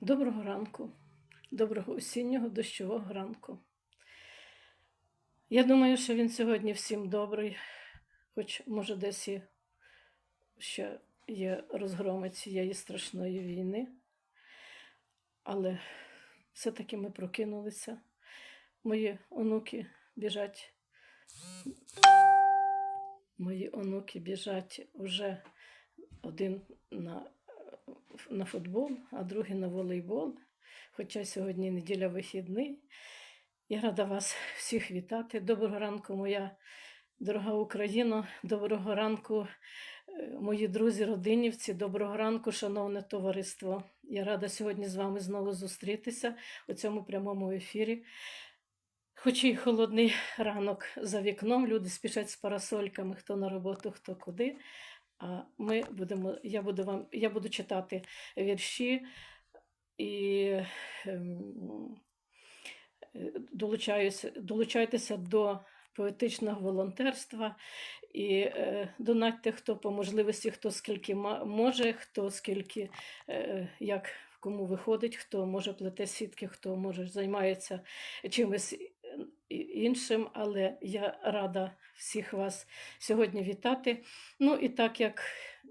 Доброго ранку, доброго осіннього дощового ранку. Я думаю, що він сьогодні всім добрий, хоч, може, десь і ще є розгроми цієї страшної війни. Але все-таки ми прокинулися. Мої онуки біжать. Мої онуки біжать уже один на на футбол, а другий на волейбол. Хоча сьогодні неділя вихідний. Я рада вас всіх вітати. Доброго ранку, моя дорога Україна. Доброго ранку, е, мої друзі, родинівці. Доброго ранку, шановне товариство. Я рада сьогодні з вами знову зустрітися у цьому прямому ефірі. Хоч і холодний ранок за вікном, люди спішать з парасольками, хто на роботу, хто куди. Ми будемо, я буду вам, я буду читати вірші і ем, е, долучаюся, долучайтеся до поетичного волонтерства і е, донатьте, хто по можливості, хто скільки може, хто скільки е, як кому виходить, хто може плете сітки, хто може займається чимось іншим, але я рада всіх вас сьогодні вітати. Ну і так як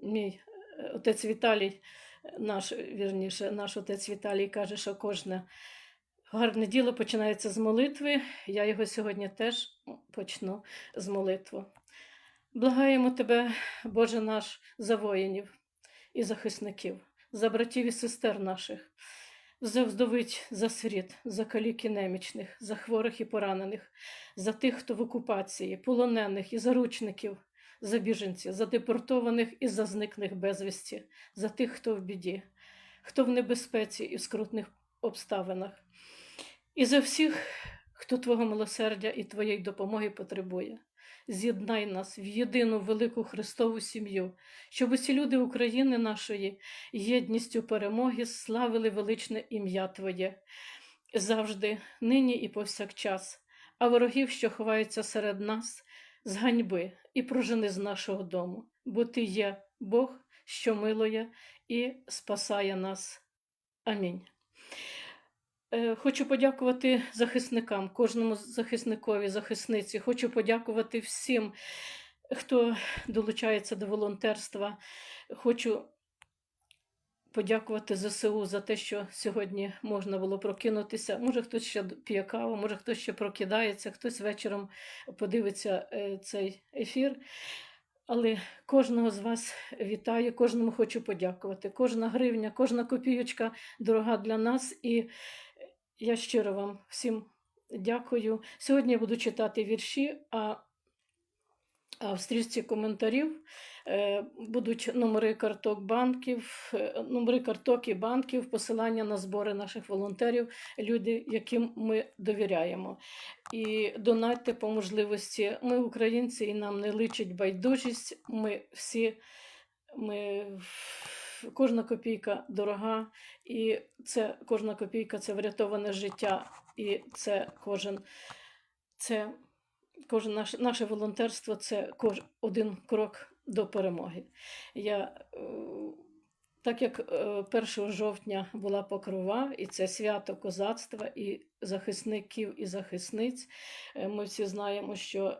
мій е, отець Віталій, наш вірніше, наш отець Віталій каже, що кожне гарне діло починається з молитви. Я його сьогодні теж почну з молитви. Благаємо тебе, Боже наш, за воїнів і захисників, за братів і сестер наших, за вдовиць, за сиріт, за калік і немічних, за хворих і поранених, за тих, хто в окупації, полонених і заручників, за біженців, за депортованих і за зниклих безвісті, за тих, хто в біді, хто в небезпеці і в скрутних обставинах, і за всіх, хто Твого милосердя і Твоєї допомоги потребує. З'єднай нас в єдину велику Христову сім'ю, щоб усі люди України нашої єдністю перемоги славили величне ім'я Твоє завжди, нині і повсякчас, а ворогів, що ховаються серед нас, з ганьби і прожени з нашого дому, бо Ти є Бог, що милує і спасає нас. Амінь. Е, Хочу подякувати захисникам, кожному захисникові, захисниці. Хочу подякувати всім, хто долучається до волонтерства. Хочу подякувати ЗСУ за те, що сьогодні можна було прокинутися. Може, хтось ще п'є каву, може, хтось ще прокидається, хтось вечором подивиться е, цей ефір. Але кожного з вас вітаю, кожному хочу подякувати. Кожна гривня, кожна копійочка дорога для нас. І я щиро вам всім дякую. Сьогодні я буду читати вірші, а в стрічці коментарів е, будуть номери карток банків, е, номери карток і банків, посилання на збори наших волонтерів, люди, яким ми довіряємо. І донатьте по можливості. Ми українці, і нам не личить байдужість. Ми всі, ми, кожна копійка дорога, і це кожна копійка це врятоване життя, і це кожен. Це кожен наш, наше волонтерство це кож, один крок до перемоги. Я, е, так як е, 1 жовтня була покрова, і це свято козацтва і захисників і захисниць, е, ми всі знаємо, що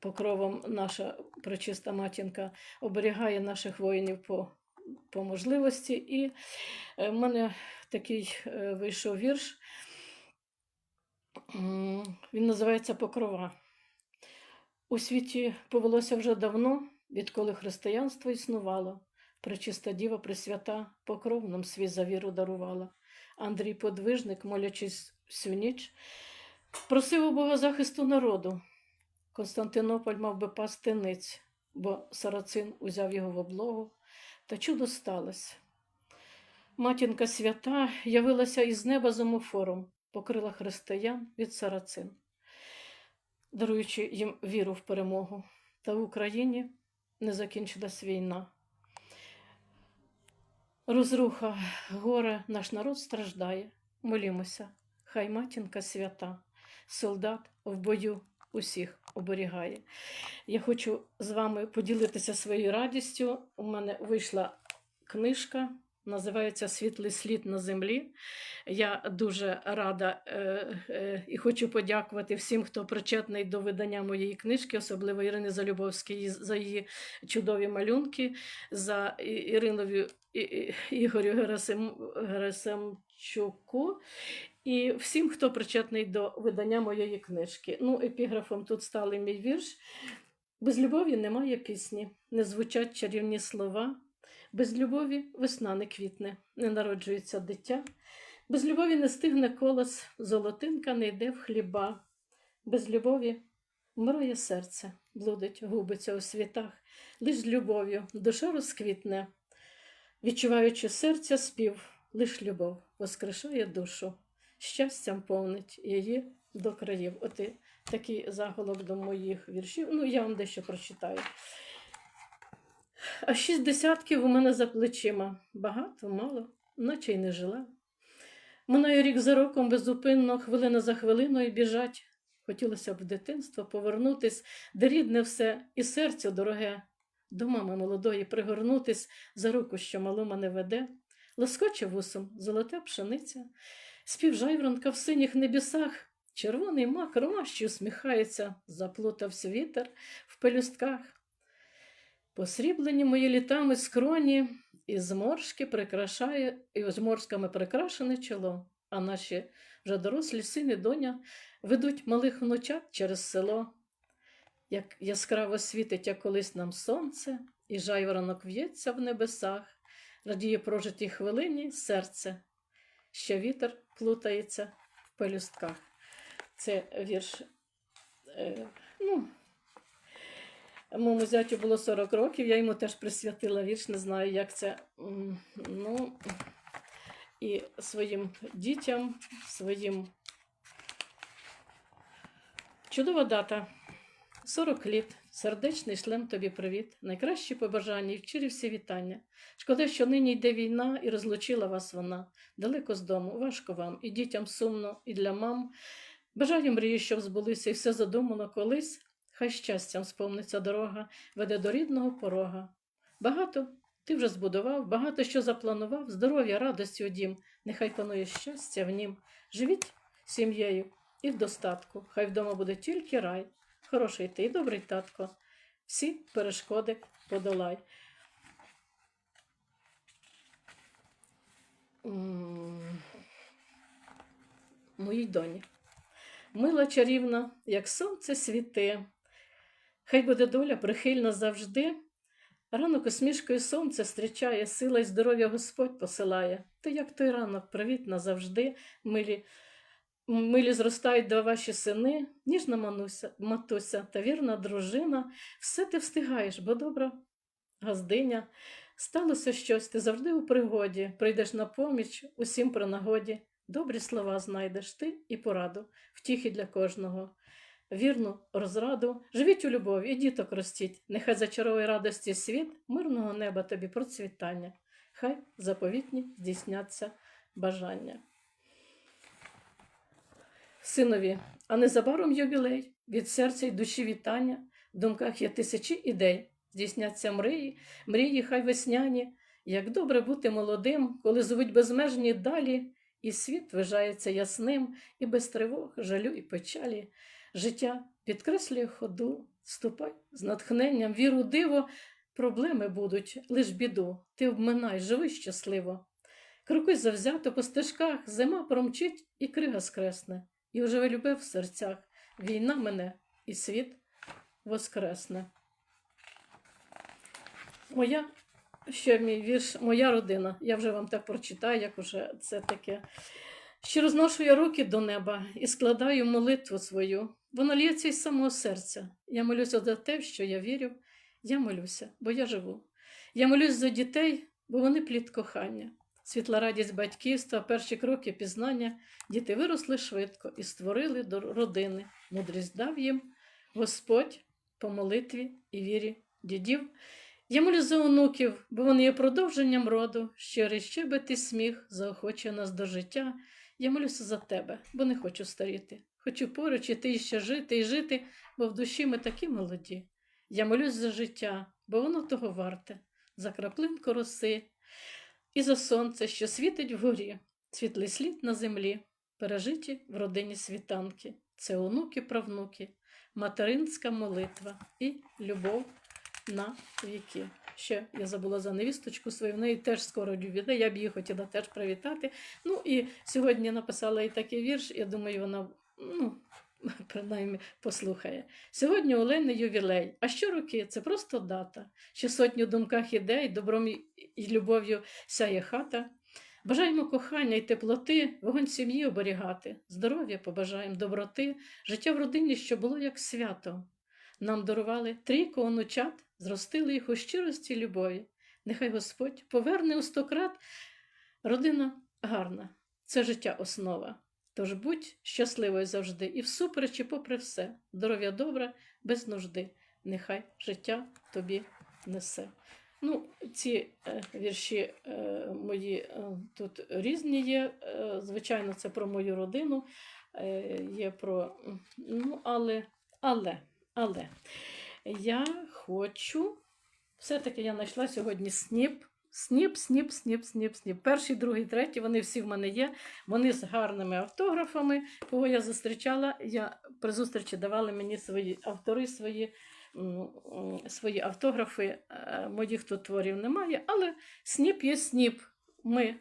покровом наша пречиста матінка оберігає наших воїнів по, по можливості. І е, в мене такий е, вийшов вірш. Він називається Покрова. У світі повелося вже давно, відколи християнство існувало. Пречиста діва Пресвята покров нам свій за віру дарувала. Андрій Подвижник, молячись всю ніч, просив у Бога захисту народу. Константинополь мав би пасти ниць, бо сарацин узяв його в облогу, та чудо сталося. Матінка свята явилася із неба з покрила християн від сарацин, даруючи їм віру в перемогу. Та в Україні не закінчилась війна. Розруха, горе, наш народ страждає. Молімося, хай матінка свята, солдат в бою усіх оберігає. Я хочу з вами поділитися своєю радістю. У мене вийшла книжка Називається Світлий слід на землі. Я дуже рада е, е, і хочу подякувати всім, хто причетний до видання моєї книжки, особливо Ірині Залюбовській за її чудові малюнки, за Іринові Ігорю Герасим, Герасимчуку і всім, хто причетний до видання моєї книжки. Ну, епіграфом тут стали мій вірш. Без любові немає пісні, не звучать чарівні слова. Без любові весна не квітне, не народжується дитя. Без любові не стигне колос, золотинка не йде в хліба. Без любові вмирає серце, блудить, губиться у світах. Лиш з любов'ю душа розквітне, відчуваючи серця спів, лиш любов воскрешає душу, щастям повнить її до країв. От і такий заголовок до моїх віршів. Ну, я вам дещо прочитаю. А шість десятків у мене за плечима. Багато, мало, наче й не жила. Минає рік за роком безупинно, хвилина за хвилиною біжать. Хотілося б в дитинство повернутись, де рідне все, і серцю дороге, до мами молодої пригорнутись за руку, що мало мене веде, лоскоче вусом золота пшениця, спів жайворонка в синіх небісах, червоний мак ромащі усміхається, заплутався вітер в пелюстках. Посріблені мої літами скроні, і зморшки прикрашає, і зморшками прикрашене чоло, а наші вже дорослі сини доня ведуть малих внучат через село. Як яскраво світить, як колись нам сонце, і жайворонок в'ється в небесах, радіє прожитій хвилині серце, ще вітер плутається в пелюстках. Це вірш. Е, ну, Моєму зятю було 40 років, я йому теж присвятила вірш, не знаю, як це. Ну, і своїм дітям, своїм. Чудова дата. 40 літ. Сердечний шлем тобі привіт. Найкращі побажання і вчирі всі вітання. Шкода, що нині йде війна і розлучила вас вона. Далеко з дому, важко вам, і дітям сумно, і для мам. Бажаю мрії, щоб збулися, і все задумано колись. Хай щастям сповниться дорога, веде до рідного порога. Багато ти вже збудував, багато що запланував, здоров'я, радості у дім, нехай панує щастя в нім. Живіть сім'єю і в достатку, хай вдома буде тільки рай. Хороший ти і добрий татко. Всі перешкоди подолай. Моїй доні. Мила чарівна, як сонце світе. Хай буде доля прихильна завжди. Ранок усмішкою сонце зустрічає, сила й здоров'я Господь посилає. Ти, як той ранок, привітна завжди, милі, милі зростають два ваші сини, ніжна мануся, матуся та вірна дружина. Все ти встигаєш, бо добра газдиня. Сталося щось, ти завжди у пригоді, прийдеш на поміч усім при нагоді. Добрі слова знайдеш ти і пораду, втіхи для кожного. Вірну розраду, живіть у любові і діток ростіть, нехай зачарує радості світ, мирного неба тобі процвітання, хай заповітні здійсняться бажання. Синові, а незабаром ювілей, від серця й душі вітання, в думках є тисячі ідей, здійсняться мрії, мрії хай весняні, як добре бути молодим, коли звуть безмежні далі, і світ вважається ясним, і без тривог, жалю і печалі. Життя підкреслює ходу, ступай з натхненням, віру, диво, проблеми будуть, лиш біду, ти обминай, живи щасливо. Крокуй завзято по стежках, зима промчить і крига скресне, і оживе любов в серцях, війна мене, і світ воскресне. Моя, ще мій вірш, моя родина. Я вже вам так прочитаю, як уже це таке. Ще розношу я руки до неба і складаю молитву свою. Вона лється із самого серця. Я молюся за те, що я вірю. Я молюся, бо я живу. Я молюсь за дітей, бо вони плід кохання. Світла радість батьківства, перші кроки пізнання. Діти виросли швидко і створили до родини. Мудрість дав їм Господь по молитві і вірі дідів. Я молюсь за онуків, бо вони є продовженням роду, щирий щебет і сміх, заохочує нас до життя. Я молюся за тебе, бо не хочу старіти. Хочу поруч іти ще жити і жити, бо в душі ми такі молоді. Я молюсь за життя, бо воно того варте, за краплинку роси. І за сонце, що світить вгорі, світлий слід на землі, пережиті в родині світанки. Це онуки, правнуки, материнська молитва і любов на віки. Ще я забула за невісточку свою, в неї теж скоро ювілей, я б її хотіла теж привітати. Ну і сьогодні написала і такий вірш, я думаю, вона ну, принаймні послухає. Сьогодні Олени ювілей, а щороки це просто дата. Ще сотню думках ідей, добром і- і любов'ю сяє хата. Бажаємо кохання й теплоти, вогонь сім'ї оберігати, здоров'я побажаємо, доброти, життя в родині, що було як свято. Нам дарували трійко онучат, зростили їх у щирості й любові. Нехай Господь поверне у стократ. Родина гарна, це життя основа. Тож будь щасливою завжди і всупереч і попри все. Здоров'я добре, без нужди. Нехай життя тобі несе. Ну, ці е, вірші е, мої е, тут різні є. Звичайно, це про мою родину, є про. Ну, але, але, але я хочу. Все-таки я знайшла сьогодні сніп. Сніп, сніп, сніп, сніп, сніп. Перший, другий, третій, вони всі в мене є. Вони з гарними автографами. Кого я зустрічала, я при зустрічі давали мені свої автори, свої, свої автографи. Е, Моїх тут творів немає, але сніп є сніп. Ми,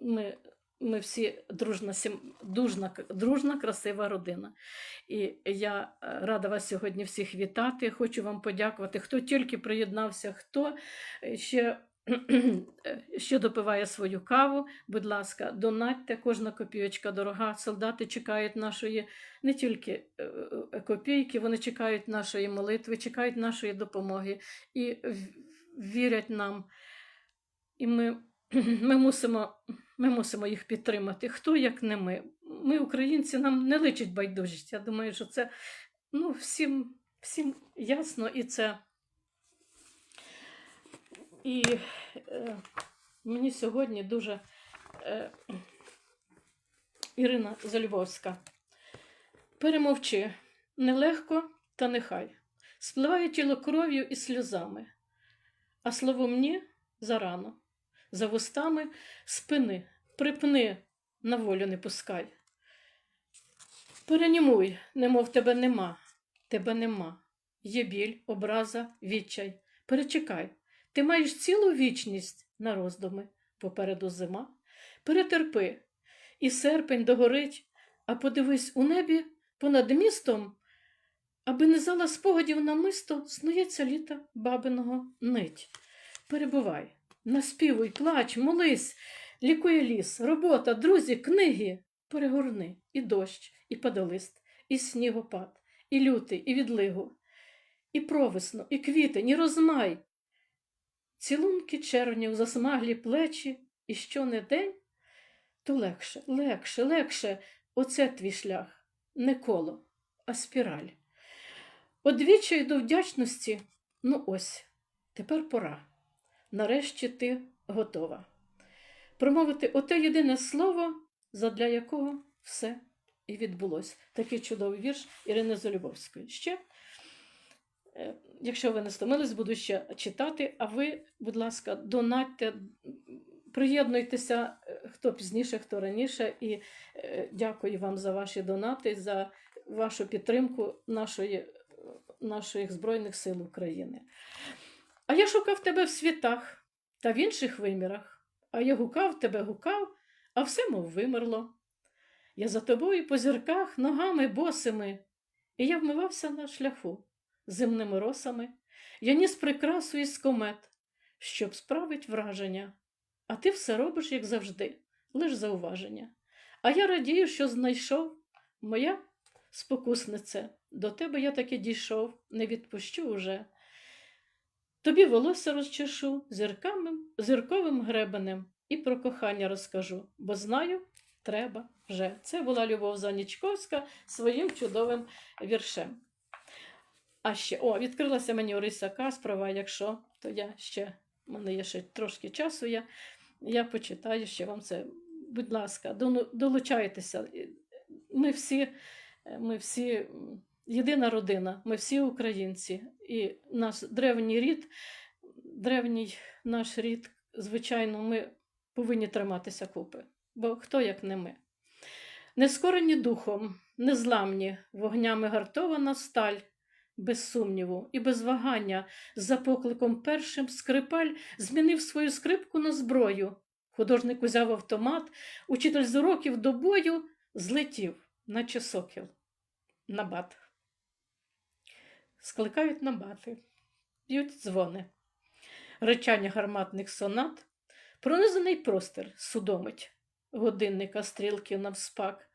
ми, ми всі дружна, дружна, дружна, красива родина. І я е, рада вас сьогодні всіх вітати. Хочу вам подякувати, хто тільки приєднався, хто е, ще, ще допиває свою каву. Будь ласка, донатьте, кожна копійочка дорога. Солдати чекають нашої не тільки е, е, копійки, вони чекають нашої молитви, чекають нашої допомоги і вірять нам. І ми, ми, мусимо, ми мусимо їх підтримати. Хто як не ми? Ми, українці, нам не личить байдужість. Я думаю, що це ну, всім, всім ясно і це. І е, мені сьогодні дуже е, Ірина Зальвовська. Перемовчи нелегко, та нехай. Спливає тіло кров'ю і сльозами, а слово мені зарано, за вустами спини, припни, на волю не пускай. Перенімуй, немов тебе нема, тебе нема. Є біль, образа, відчай. Перечекай, ти маєш цілу вічність на роздуми, попереду зима. Перетерпи, і серпень догорить, а подивись у небі понад містом, аби не зала спогадів намисто, снується літа бабиного нить. Перебувай, наспівуй, плач, молись, лікує ліс, робота, друзі, книги. Перегорни і дощ, і падолист, і снігопад, і лютий, і відлигу, і провесну, і квітень, і розмай. Цілунки червнів, засмаглі плечі, і що не день, то легше, легше, легше оце твій шлях, не коло, а спіраль. Одвічай до вдячності, ну ось, тепер пора. Нарешті ти готова. Промовити оте єдине слово, задля якого все і відбулось. Такий чудовий вірш Ірини Золюбовської. Ще, е, якщо ви не стомились, буду ще читати, а ви, будь ласка, донатьте, приєднуйтеся, е, хто пізніше, хто раніше, і е, дякую вам за ваші донати, за вашу підтримку нашої, наших Збройних сил України. А я шукав тебе в світах та в інших вимірах, а я гукав тебе, гукав, а все мов вимерло. Я за тобою по зірках ногами босими, і я вмивався на шляху земними росами. Я ніс прикрасу із комет, щоб справить враження. А ти все робиш, як завжди, лиш зауваження. А я радію, що знайшов моя спокуснице. До тебе я таки дійшов, не відпущу уже. Тобі волосся розчешу зірками, зірковим гребенем і про кохання розкажу, бо знаю, треба вже. Це була Любов Занічковська своїм чудовим віршем. А ще, о, відкрилася мені Орися Каспрова, якщо, то я ще, в мене є ще трошки часу, я, я почитаю ще вам це. Будь ласка, долучайтеся. Ми всі, ми всі єдина родина, ми всі українці. І наш древній рід древній наш рід, звичайно, ми повинні триматися купи, бо хто як не ми. Нескорені духом, незламні, вогнями гартована сталь, без сумніву і без вагання, за покликом першим скрипаль змінив свою скрипку на зброю. Художник узяв автомат, учитель з уроків до бою злетів, наче сокіл, на бат. Скликають на бати, б'ють дзвони. Речання гарматних сонат, пронизаний простір судомить, годинника стрілки навспак.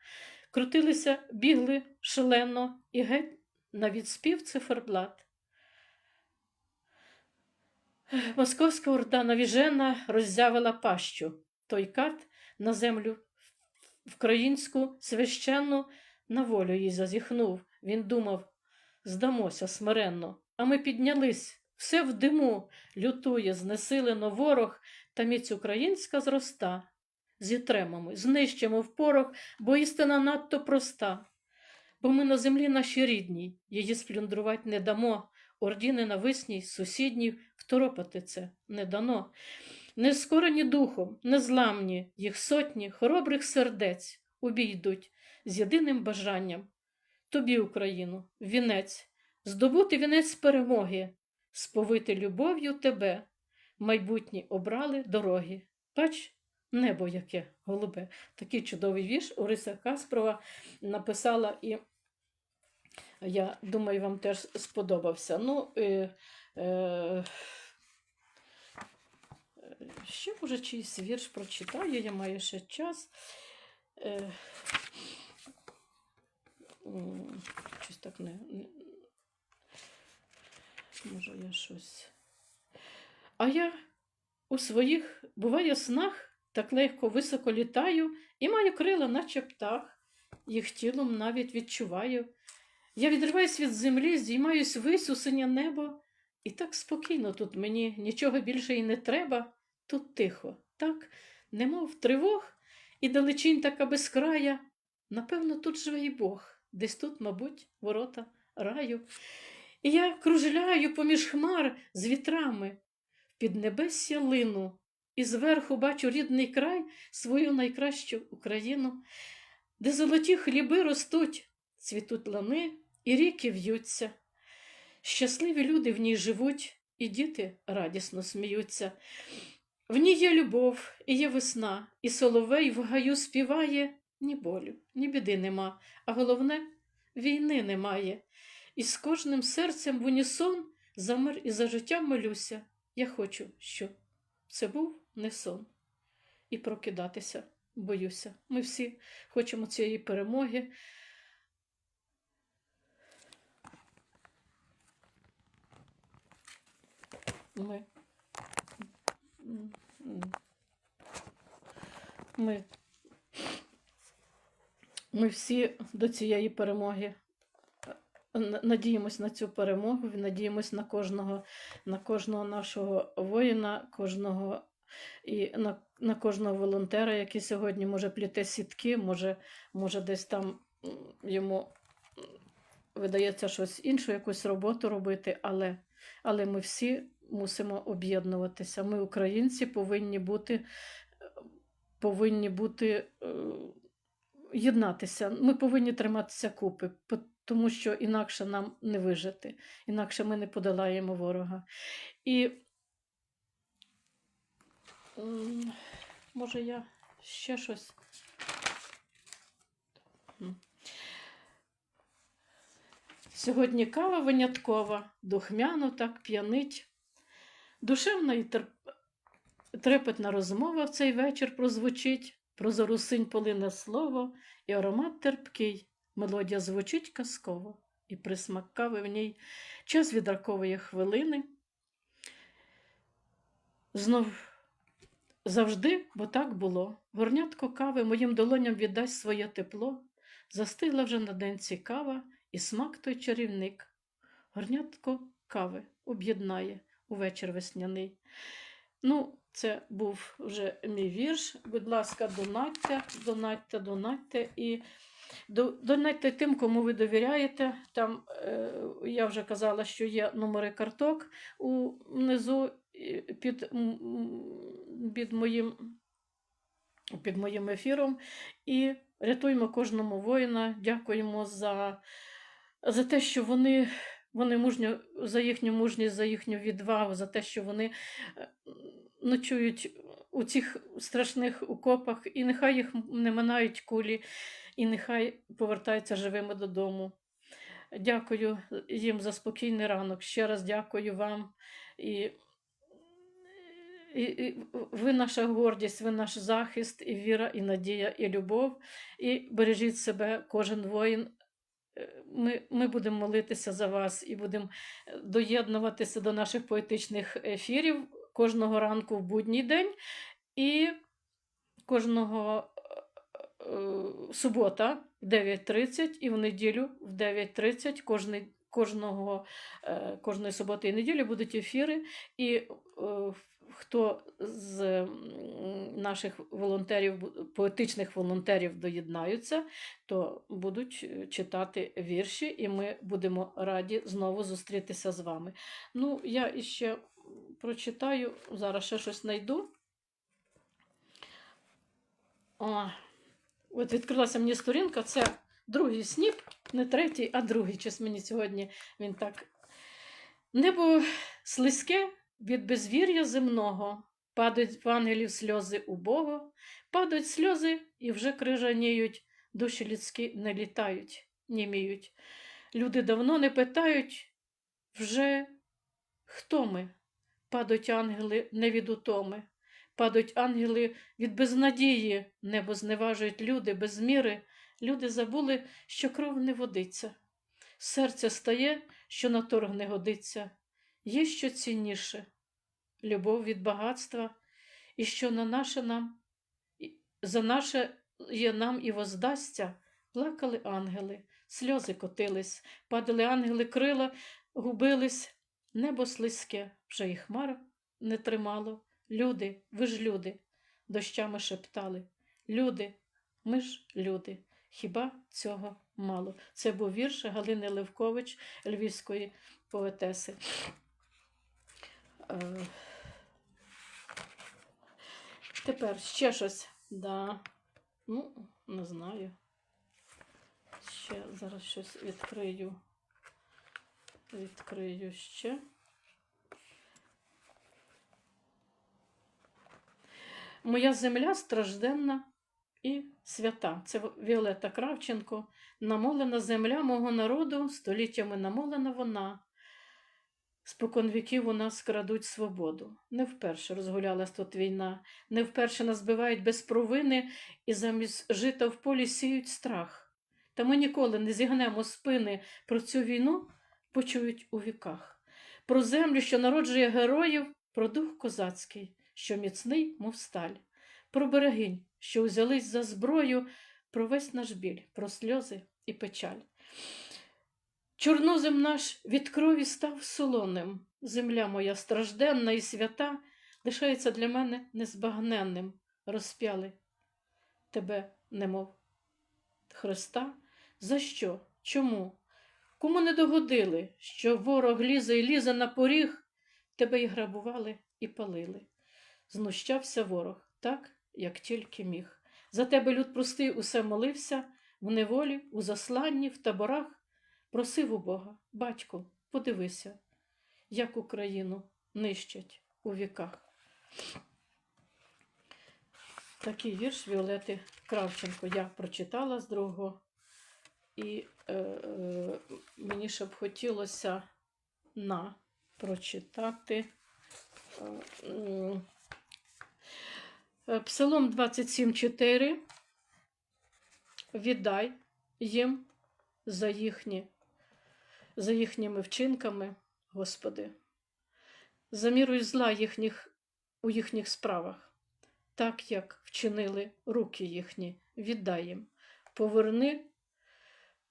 Крутилися, бігли шалено і геть на відспів циферблат. Московська орда навіжена роззявила пащу. Той кат на землю вкраїнську священну на волю їй зазіхнув. Він думав, здамося смиренно. А ми піднялись, все в диму, лютує, знесилено ворог, та міць українська зроста. Зітремемо, ми, знищимо в порох, бо істина надто проста. Бо ми на землі нашій рідній, її сплюндрувати не дамо, орді ненависній, сусідній, второпати це не дано. Не скорені духом, незламні, їх сотні хоробрих сердець обійдуть з єдиним бажанням. Тобі, Україну, вінець, здобути вінець перемоги, сповити любов'ю тебе, майбутні обрали дороги. Бач, небо яке голубе. Такий чудовий вірш Ориса Каспрова написала і я думаю, вам теж сподобався. Ну, е, е, ще, може, чийсь вірш прочитаю, я маю ще час. Е, щось так не. Може, я щось. А я у своїх, буває, снах так легко високо літаю і маю крила, наче птах, їх тілом навіть відчуваю. Я відриваюсь від землі, здіймаюсь вись у синє небо, і так спокійно тут мені нічого більше і не треба. Тут тихо, так, немов тривог, і далечінь така безкрая. Напевно, тут живе і Бог, десь тут, мабуть, ворота раю. І я кружляю поміж хмар з вітрами, в піднебесся лину, і зверху бачу рідний край, свою найкращу Україну, де золоті хліби ростуть, цвітуть лани і ріки в'ються. Щасливі люди в ній живуть, і діти радісно сміються. В ній є любов, і є весна, і соловей в гаю співає ні болю, ні біди нема, а головне війни немає. І з кожним серцем в унісон за мир і за життя молюся. Я хочу, щоб це був не сон. І прокидатися боюся. Ми всі хочемо цієї перемоги. Ми, ми, ми всі до цієї перемоги надіємось на цю перемогу, надіємось на кожного, на кожного нашого воїна, кожного і на, на кожного волонтера, який сьогодні може пліти сітки, може, може десь там йому видається щось іншу, якусь роботу робити, але, але ми всі мусимо об'єднуватися. Ми, українці, повинні бути, повинні бути е, єднатися. Ми повинні триматися купи, тому що інакше нам не вижити, інакше ми не подолаємо ворога. І може я ще щось. Сьогодні кава виняткова, духмяно так п'янить. Душевна і терп... трепетна розмова в цей вечір прозвучить, про зарусинь полине слово, і аромат терпкий, мелодія звучить казково, і присмак кави в ній час відракової хвилини. Знов завжди, бо так було. Горнятко кави моїм долоням віддасть своє тепло. Застигла вже на день цікава, і смак той чарівник. Горнятко кави об'єднає у вечір весняний. Ну, це був вже мій вірш. Будь ласка, донатьте, донатьте, донатьте і донатьте тим, кому ви довіряєте. Там е, я вже казала, що є номери карток у внизу. І під, м, м, під, моїм, під моїм ефіром. І рятуємо кожному воїна. Дякуємо за, за те, що вони, вони мужньо, за їхню мужність, за їхню відвагу, за те, що вони е, ночують у цих страшних окопах, і нехай їх не минають кулі, і нехай повертаються живими додому. Дякую їм за спокійний ранок. Ще раз дякую вам. І, і, і ви наша гордість, ви наш захист, і віра, і надія, і любов. І бережіть себе, кожен воїн. Е, Ми, ми будемо молитися за вас і будемо е, доєднуватися до наших поетичних ефірів кожного ранку в будній день і кожного е, е, субота в 9.30 і в неділю в 9.30 кожний, кожного, е, кожної суботи і неділі будуть ефіри. І е, хто з наших волонтерів, поетичних волонтерів доєднаються, то будуть е, читати вірші, і ми будемо раді знову зустрітися з вами. Ну, я іще прочитаю, зараз ще щось знайду. О, от відкрилася мені сторінка, це другий сніп, не третій, а другий. Щось мені сьогодні він так. Небо слизьке від безвір'я земного, падають в ангелів сльози убого, падають сльози і вже крижаніють, душі людські не літають, німіють. Люди давно не питають вже, хто ми. Падають ангели не від утоми, падають ангели від безнадії, небо зневажують люди без міри. Люди забули, що кров не водиться. Серце стає, що на торг не годиться. Є що цінніше любов від багатства, і що на наше нам, за наше є нам і воздасться, плакали ангели, сльози котились, падали ангели крила, губились, небо слизьке, вже і хмар не тримало. Люди, ви ж люди, дощами шептали. Люди, ми ж люди. Хіба цього мало? Це був вірш Галини Левкович, львівської поетеси. Е, Тепер ще щось. Да. Ну, не знаю. Ще зараз щось відкрию. Відкрию ще. Моя земля стражденна і свята. Це Віолетта Кравченко. Намолена земля мого народу, століттями намолена вона. Спокон віків у нас крадуть свободу. Не вперше розгулялась тут війна, не вперше нас збивають без провини і замість жита в полі сіють страх. Та ми ніколи не зігнемо спини про цю війну, почують у віках. Про землю, що народжує героїв, про дух козацький, що міцний, мов сталь, про берегинь, що узялись за зброю, про весь наш біль, про сльози і печаль. Чорнозем наш від крові став солоним. Земля моя стражденна і свята лишається для мене незбагненним. Розп'яли тебе, немов Христа. За що? Чому? Кому не догодили, що ворог лізе і лізе на поріг, тебе і грабували, і палили. Знущався ворог так, як тільки міг. За тебе люд простий усе молився, в неволі, у засланні, в таборах. Просив у Бога, батько, подивися, як Україну нищать у віках. Такий вірш Віолети Кравченко я прочитала з другого, і е, е, мені ще б хотілося на прочитати. Е, е, Псалом 27,4. Віддай їм за їхні, за їхніми вчинками, Господи, за мірою зла їхніх, у їхніх справах, так як вчинили руки їхні, віддай їм, поверни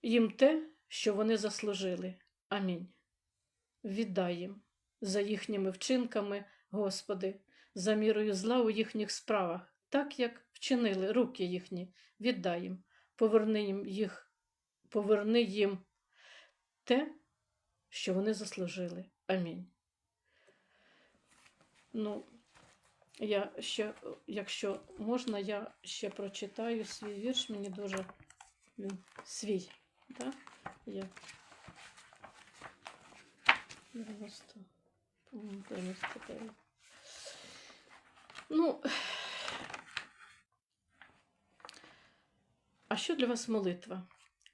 їм те, що вони заслужили. Амінь. Віддай їм за їхніми вчинками, Господи, за мірою зла у їхніх справах, так як вчинили руки їхні, віддай їм, поверни їм їх поверни їм те, що вони заслужили. Амінь. Ну, я ще, якщо можна, я ще прочитаю свій вірш. Мені дуже він свій. Да? Я 90, по-моєму, 99. Ну, а що для вас молитва?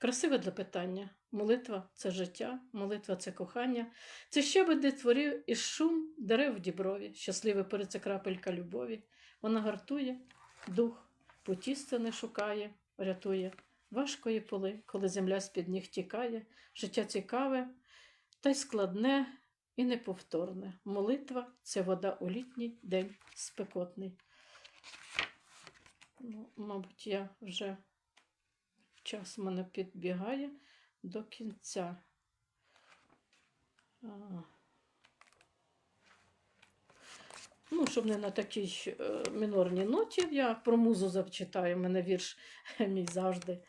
Красиве для питання. Молитва це життя, молитва це кохання. Це щебет, де творив і шум дерев діброві, щасливе переце крапелька любові. Вона гартує, дух, путі не шукає, рятує. Важко є поли, коли земля з-під ніг тікає, життя цікаве, та й складне і неповторне. Молитва це вода у літній день спекотний. Ну, мабуть, я вже час мене підбігає до кінця. Ну, щоб не на такій е, мінорній ноті, я про музу зачитаю, мене вірш мій завжди.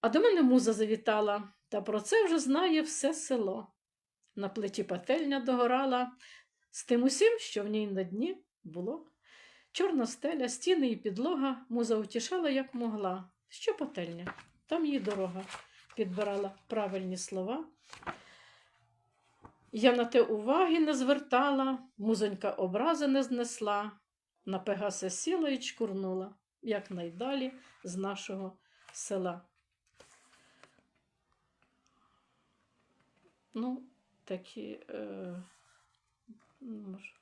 А до мене муза завітала, та про це вже знає все село. На плиті пательня догорала з тим усім, що в ній на дні було. Чорна стеля, стіни і підлога муза утішала, як могла. Що пательня? Там її дорога підбирала правильні слова. Я на те уваги не звертала, музонька образи не знесла, на Пегасе сіла і чкурнула, як найдалі з нашого села. Ну, такі. Е, може.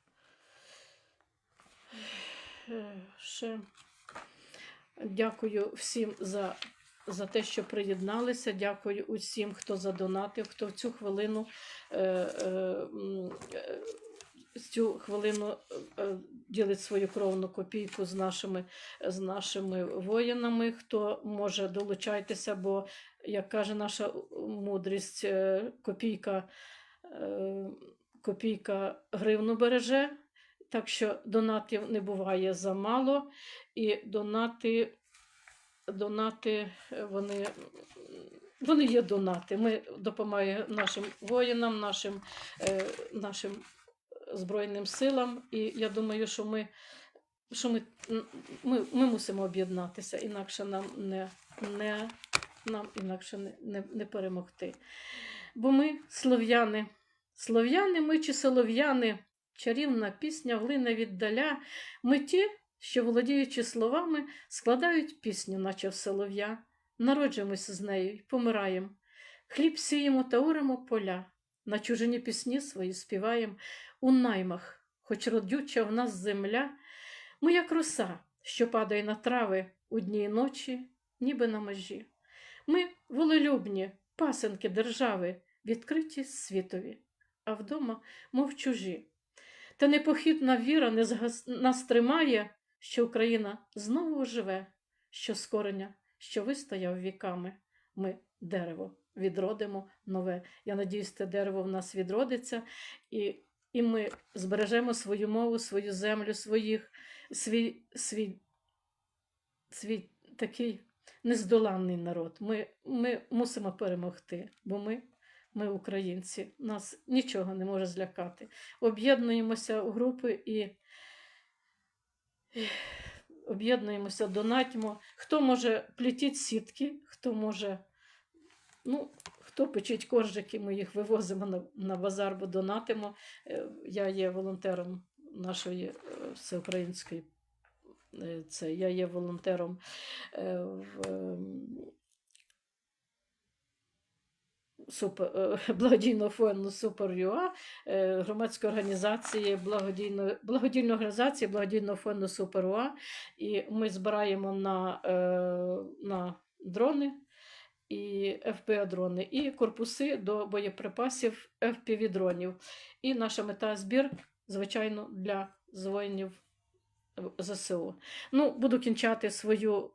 Е, ще дякую всім за, за те, що приєдналися. Дякую усім, хто задонатив, хто в цю хвилину. Е, е, е, Цю хвилину е, ділить свою кровну копійку з нашими, з нашими воїнами. Хто може долучайтеся, бо, як каже наша мудрість, е, копійка, копійка гривну береже. Так що донатів не буває замало, і донати, донати е, вони, вони є донати. Ми допомагаємо нашим воїнам, нашим, е, нашим Збройним силам. І я думаю, що ми, що ми, ми, ми мусимо об'єднатися, інакше нам не, не, нам інакше не, не, не перемогти. Бо ми слов'яни, слов'яни ми чи солов'яни, чарівна пісня влине віддаля. Ми ті, що, володіючи словами, складають пісню, наче в солов'я, народжуємося з нею й помираємо. Хліб сіємо та уримо поля, на чужині пісні свої співаєм у наймах, хоч родюча в нас земля, ми, як роса, що падає на трави у дні й ночі, ніби на межі. Ми волелюбні, пасенки держави, відкриті світові, а вдома, мов чужі. Та непохитна віра не згас... нас тримає, що Україна знову оживе, що з кореня, що вистояв віками. Ми дерево відродимо нове. Я надіюсь, те дерево в нас відродиться, і, і ми збережемо свою мову, свою землю, своїх, свій, свій, свій такий нездоланний народ. Ми, ми мусимо перемогти, бо ми. Ми українці, нас нічого не може злякати. Об'єднуємося у групи і об'єднуємося, донатимо. Хто може плітіть сітки, хто може, ну, хто печить коржики, ми їх вивозимо на, на базар, бо донатимо. Е, Я є волонтером нашої е, всеукраїнської. е, Це я є волонтером в ем, Супер, е, благодійного фонду Супер.ЮА, е, громадської організації благодійної благодійної організації благодійного фонду Супер.ЮА. І ми збираємо на, е, на дрони і FPV-дрони, і корпуси до боєприпасів FPV-дронів. І наша мета збір, звичайно, для воїнів ЗСУ. Ну, буду кінчати свою.